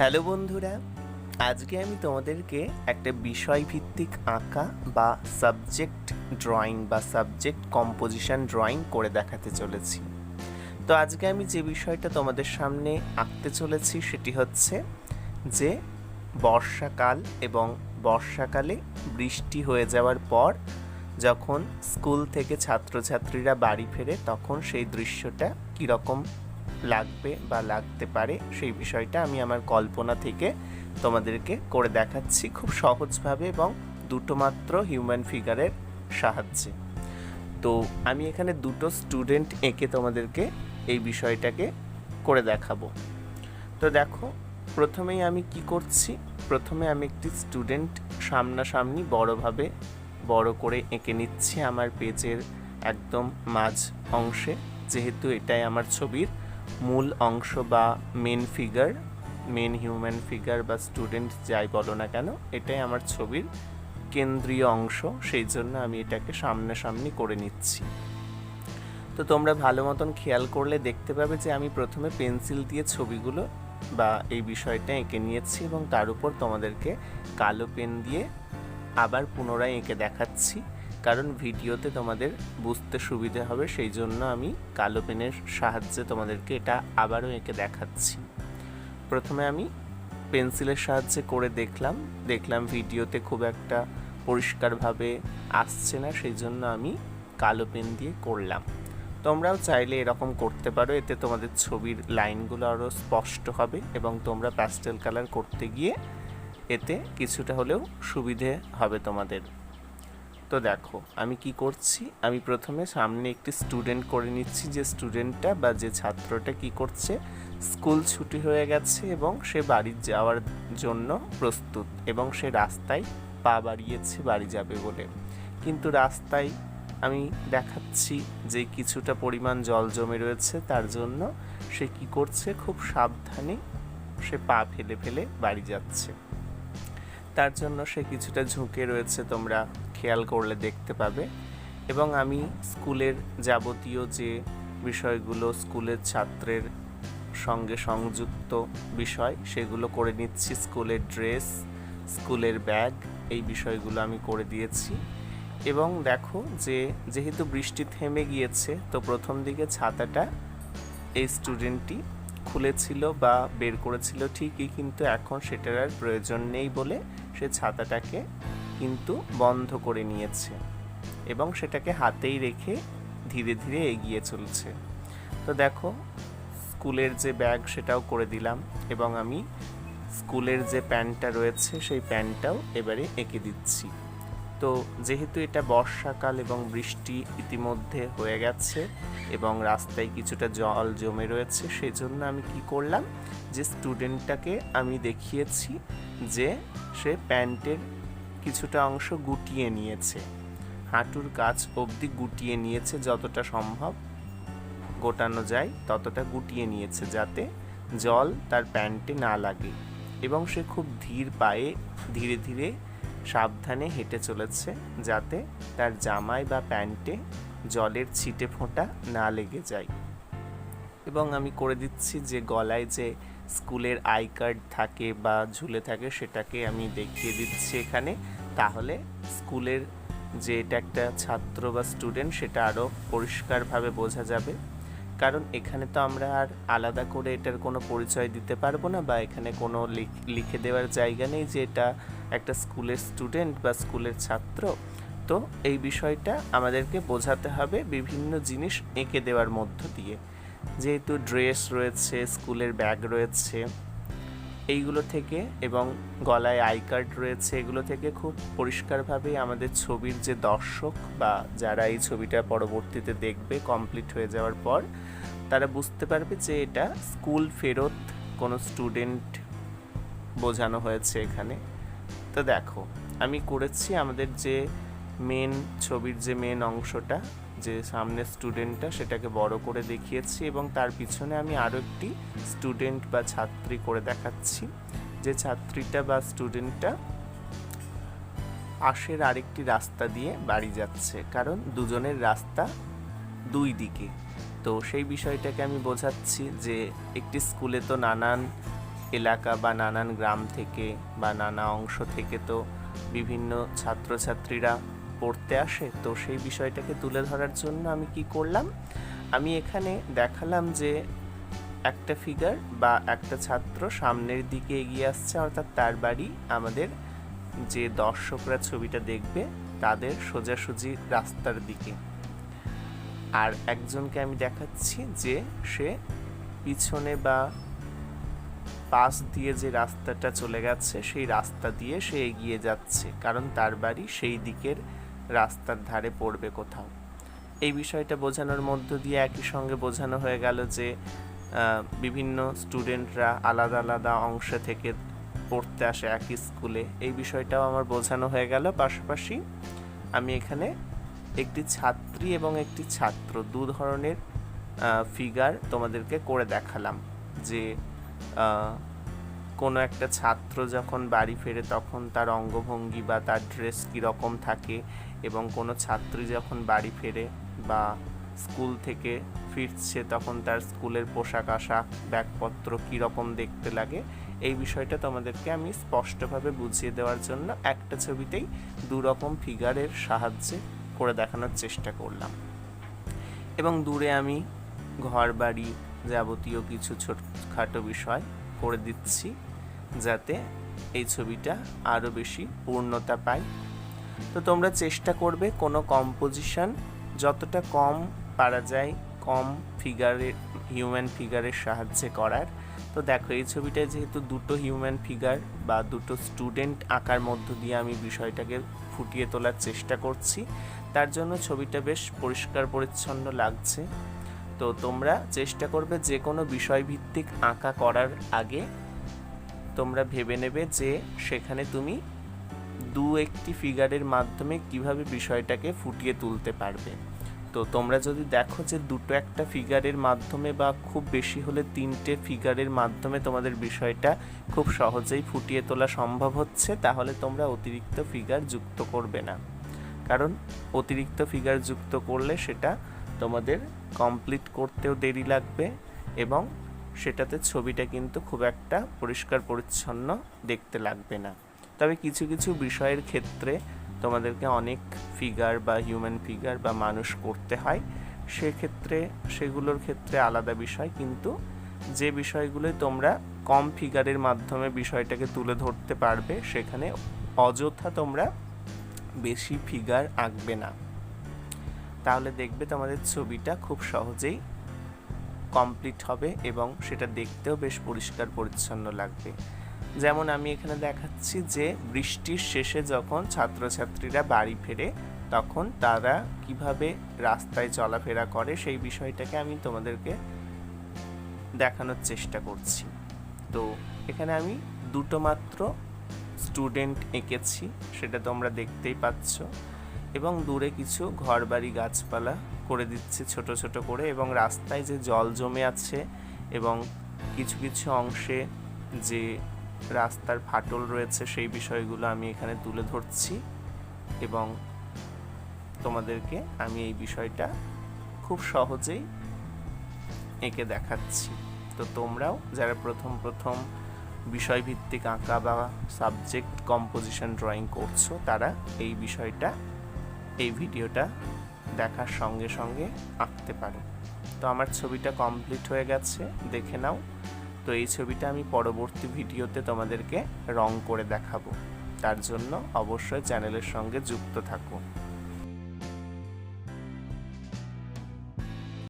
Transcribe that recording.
Hello বন্ধুরা, আজকে আমি তোমাদেরকে একটা বিষয় ভিত্তিক আঁকা বা সাবজেক্ট ড্রয়িং বা সাবজেক্ট কম্পোজিশন ড্রয়িং করে দেখাতে চলেছি। তো আজকে আমি যে বিষয়টা তোমাদের সামনে আঁকতে চলেছি সেটি হচ্ছে যে বর্ষাকাল এবং বর্ষাকালে বৃষ্টি হয়ে যাওয়ার পর যখন স্কুল থেকে ছাত্রছাত্রীরা বাড়ি ফেরে তখন সেই দৃশ্যটা কীরকম লাগবে বা লাগতে পারে, সেই বিষয়টা আমি আমার কল্পনা থেকে তোমাদেরকে করে দেখাচ্ছি খুব সহজভাবে এবং দুটো মাত্র হিউম্যান ফিগারের সাহায্যে। তো আমি এখানে দুটো স্টুডেন্ট এঁকে তোমাদেরকে এই বিষয়টাকে করে দেখাবো। তো দেখো, প্রথমেই আমি কি করছি? প্রথমে আমি একটি স্টুডেন্ট সামনাসামনি বড়ভাবে বড় করে এঁকে নিচ্ছি আমার পেজের একদম মাঝ অংশে, যেহেতু এটাই আমার ছবির মূল অংশ বা main figure main human figure বা স্টুডেন্ট যাই বলো না কেন, এটাই আমার ছবির কেন্দ্রীয় অংশ। সেই জন্য আমি এটাকে সামনাসামনি করে নিচ্ছি। তো তোমরা ভালো মতন খেয়াল করলে দেখতে পাবে যে আমি প্রথমে পেন্সিল দিয়ে ছবিগুলো বা এই বিষয়টা এঁকে নিয়েছি এবং তার উপর তোমাদেরকে কালো পেন দিয়ে আবার পুনরায় এঁকে দেখাচ্ছি। কারণ ভিডিওতে তোমাদের বুঝতে সুবিধে হবে, সেই জন্য আমি কালো পেনের সাহায্যে তোমাদেরকে এটা আবারও এঁকে দেখাচ্ছি। প্রথমে আমি পেন্সিলের সাহায্যে করে দেখলাম দেখলাম ভিডিওতে খুব একটা পরিষ্কারভাবে আসছে না, সেই জন্য আমি কালো পেন দিয়ে করলাম। তোমরাও চাইলে এরকম করতে পারো, এতে তোমাদের ছবির লাইনগুলো আরও স্পষ্ট হবে এবং তোমরা প্যাস্টেল কালার করতে গিয়ে এতে কিছুটা হলেও সুবিধে হবে তোমাদের। তো দেখো, আমি কি করছি? আমি প্রথমে সামনে একটি স্টুডেন্ট করে নিচ্ছি, যে স্টুডেন্টটা বা যে ছাত্রটা কি করছে স্কুল ছুটি হয়ে গেছে এবং সে বাড়ি যাওয়ার জন্য প্রস্তুত এবং সে রাস্তায় পা বাড়িয়েছে, বাড়ি যাবে বলে। কিন্তু রাস্তায় আমি দেখাচ্ছি যে কিছুটা পরিমাণ জল জমে রয়েছে, তার জন্য সে কি করছে, খুব সাবধানে সে পা ফেলে ফেলে বাড়ি যাচ্ছে। তার জন্য সে কিছুটা ঝুঁকে রয়েছে, তোমরা খেয়াল করলে দেখতে পাবে। এবং আমি স্কুলের যাবতীয় যে বিষয়গুলো স্কুলের ছাত্রের সঙ্গে সংযুক্ত বিষয়, সেগুলো করে নিচ্ছি। স্কুলের ড্রেস, স্কুলের ব্যাগ, এই বিষয়গুলো আমি করে দিয়েছি। এবং দেখো যে যেহেতু বৃষ্টি থেমে গিয়েছে, তো প্রথম দিকে ছাতাটা এই স্টুডেন্টটি খুলেছিল বা বের করেছিল ঠিকই, কিন্তু এখন সেটার আর প্রয়োজন নেই বলে সে ছাতাটাকে কিন্তু বন্ধ করে নিয়েছে এবং সেটাকে হাতেই রেখে ধীরে ধীরে এগিয়ে চলছে। তো দেখো, স্কুলের যে ব্যাগ সেটাও করে দিলাম এবং আমি স্কুলের যে প্যান্টটা রয়েছে সেই প্যান্টটাও এবারে এঁকে দিচ্ছি। তো যেহেতু এটা বর্ষাকাল এবং বৃষ্টি ইতিমধ্যে হয়ে গেছে এবং রাস্তায় কিছুটা জল জমে রয়েছে সেই জন্য আমি কি করলাম যে স্টুডেন্টটাকে আমি দেখিয়েছি যে সে প্যান্টের কিছুটা অংশ গুটিয়ে নিয়েছে। হাঁটুর কাছ অবধি গুটিয়ে নিয়েছে যতটা সম্ভব। গোটানো যায় ততটা গুটিয়ে নিয়েছে যাতে জল তার প্যান্টে না লাগে এবং সে খুব ধীর পায়ে ধীরে ধীরে সাবধানে হেঁটে চলেছে যাতে তার জামায় বা প্যান্টে জলের ছিটে ফোঁটা না লেগে যায়। এবং আমি করে দিচ্ছি যে গলায় যে স্কুলের আই কার্ড থাকে বা ঝুলে থাকে সেটাকে আমি দেখিয়ে দিচ্ছি এখানে। তাহলে স্কুলের যে এটা একটা ছাত্র বা স্টুডেন্ট সেটা আরও পরিষ্কারভাবে বোঝা যাবে। কারণ এখানে তো আমরা আর আলাদা করে এটার কোনো পরিচয় দিতে পারব না বা এখানে কোনো লিখ- দেওয়ার জায়গা নেই যে এটা একটা স্কুলের স্টুডেন্ট বা স্কুলের ছাত্র। তো এই বিষয়টা আমাদেরকে বোঝাতে হবে বিভিন্ন জিনিস এঁকে দেওয়ার মধ্য দিয়ে। যেহেতু ড্রেস রয়েছে, স্কুলের ব্যাগ রয়েছে, এইগুলো থেকে এবং গলায় আই কার্ড রয়েছে, এগুলো থেকে খুব পরিষ্কারভাবে আমাদের ছবির যে দর্শক বা যারা এই ছবিটা পরবর্তীতে দেখবে কমপ্লিট হয়ে যাওয়ার পর, তারা বুঝতে পারবে যে এটা স্কুল ফেরত কোনো স্টুডেন্ট বোঝানো হয়েছে এখানে। তো দেখো, আমি করেছি আমাদের যে মেন ছবির যে মেন অংশটা যে সামনের স্টুডেন্টটা সেটাকে বড় করে দেখিয়েছি এবং তার পিছনে আমি আরও একটি স্টুডেন্ট বা ছাত্রী করে দেখাচ্ছি। যে ছাত্রীটা বা স্টুডেন্টটা আশের আরেকটি রাস্তা দিয়ে বাড়ি যাচ্ছে, কারণ দুজনের রাস্তা দুই দিকে। তো সেই বিষয়টাকে আমি বোঝাচ্ছি যে একটি স্কুলে তো নানান এলাকা বা নানান গ্রাম থেকে বা নানা অংশ থেকে তো বিভিন্ন ছাত্রছাত্রীরা পড়তে আসে, তো সেই বিষয়টাকে তুলে ধরার জন্য আমি কি করলাম? আমি এখানে দেখালাম যে একটা ফিগার বা একটা ছাত্র সামনের দিকে এগিয়ে আসছে, অর্থাৎ তার বাড়ি আমাদের যে দর্শকরা ছবিটা দেখবে, তাদের সোজাসুজি রাস্তার দিকে। আর একজনকে আমি দেখাচ্ছি যে সে পিছনে বা পাশ দিয়ে যে রাস্তাটা চলে গেছে, সেই রাস্তা দিয়ে সে এগিয়ে যাচ্ছে, কারণ তার বাড়ি সেই দিকের রাস্তার ধারে পড়বে কোথাও। এই বিষয়টা বোঝানোর মধ্য দিয়ে একই সঙ্গে বোঝানো হয়ে গেল যে বিভিন্ন স্টুডেন্টরা আলাদা আলাদা অংশে থেকে পড়তে আসে একই স্কুলে। এই বিষয়টাও আমার বোঝানো হয়ে গেল। পাশাপাশি আমি এখানে একটি ছাত্রী এবং একটি ছাত্র, দু ধরনের ফিগার তোমাদেরকে করে দেখালাম যে কোনো একটা ছাত্র যখন বাড়ি ফেরে তখন তার অঙ্গভঙ্গি বা তার ড্রেস কীরকম থাকে এবং কোনো ছাত্রী যখন বাড়ি ফেরে বা স্কুল থেকে ফিরছে তখন তার স্কুলের পোশাক আশাক, ব্যাগপত্র কীরকম দেখতে লাগে, এই বিষয়টা তোমাদেরকে আমি স্পষ্টভাবে বুঝিয়ে দেওয়ার জন্য একটা ছবিতেই দু রকম ফিগারের সাহায্যে করে দেখানোর চেষ্টা করলাম। এবং দূরে আমি ঘর বাড়ি যাবতীয় কিছু ছোটখাটো বিষয় করে দিচ্ছি। যাতে এই ছবিটা আরও বেশি পূর্ণতা পায়। তো তোমরা চেষ্টা করবে কোনো কম্পোজিশন যতটা কম পারা যায়, কম ফিগারের হিউম্যান ফিগারের সাহায্যে করার। তো দেখো, এই ছবিটায় যেহেতু দুটো হিউম্যান ফিগার বা দুটো স্টুডেন্ট আঁকার মধ্য দিয়ে আমি বিষয়টাকে ফুটিয়ে তোলার চেষ্টা করছি, তার জন্য ছবিটা বেশ পরিষ্কার পরিচ্ছন্ন লাগছে। তো তোমরা চেষ্টা করবে যে কোনো বিষয়ভিত্তিক আঁকা করার আগে তোমরা ভেবে নেবে যে সেখানে তুমি দু একটি ফিগারের মাধ্যমে কীভাবে বিষয়টাকে ফুটিয়ে তুলতে পারবে। তো তোমরা যদি দেখো যে দুটো একটা ফিগারের মাধ্যমে বা খুব বেশি হলে তিনটে ফিগারের মাধ্যমে তোমাদের বিষয়টা খুব সহজেই ফুটিয়ে তোলা সম্ভব হচ্ছে, তাহলে তোমরা অতিরিক্ত ফিগার যুক্ত করবে না। কারণ অতিরিক্ত ফিগার যুক্ত করলে সেটা তোমাদের কমপ্লিট করতেও দেরি লাগবে এবং সেটাতে ছবিটা কিন্তু খুব একটা পরিষ্কার পরিচ্ছন্ন দেখতে লাগবে না। তবে কিছু কিছু বিষয়ের ক্ষেত্রে তোমাদেরকে অনেক ফিগার বা হিউম্যান ফিগার বা মানুষ করতে হয়। সেক্ষেত্রে, সেগুলোর ক্ষেত্রে আলাদা বিষয়, কিন্তু যে বিষয়গুলোই তোমরা কম ফিগারের মাধ্যমে বিষয়টাকে তুলে ধরতে পারবে, সেখানে অযথা তোমরা বেশি ফিগার আঁকবে না। তাহলে দেখবে তোমাদের ছবিটা খুব সহজেই কমপ্লিট হবে এবং সেটা দেখতেও বেশ পরিষ্কার, পরিচ্ছন্ন লাগবে। যেমন আমি এখানে দেখাচ্ছি যে বৃষ্টির শেষে যখন ছাত্রছাত্রীরা বাড়ি ফেরে, তখন তারা কীভাবে রাস্তায় চলাফেরা করে সেই বিষয়টাকে আমি তোমাদেরকে দেখানোর চেষ্টা করছি। তো এখানে আমি দুটো মাত্র স্টুডেন্ট এঁকেছি, সেটা তোমরা দেখতেই পাচ্ছ। এবং দূরে কিছু ঘরবাড়ি, গাছপালা করে দিচ্ছে ছোট ছোট করে এবং রাস্তায় যে জল জমে আছে এবং কিছু কিছু অংশে যে রাস্তার ফাটল রয়েছে সেই বিষয়গুলো আমি এখানে তুলে ধরছি এবং তোমাদেরকে আমি এই বিষয়টা খুব সহজেই এঁকে দেখাচ্ছি। তো তোমরাও যারা প্রথম প্রথম বিষয়ভিত্তিক আঁকা বা সাবজেক্ট কম্পোজিশন ড্রয়িং করছ, তারা এই বিষয়টা এই ভিডিওটা দেখার সঙ্গে সঙ্গে আঁকতে পারো। তো আমার ছবিটা কমপ্লিট হয়ে গেছে, দেখে নাও। তো এই ছবিটা আমি পরবর্তী ভিডিওতে তোমাদেরকে রং করে দেখাবো। তার জন্য অবশ্যই চ্যানেলের সঙ্গে যুক্ত থাকো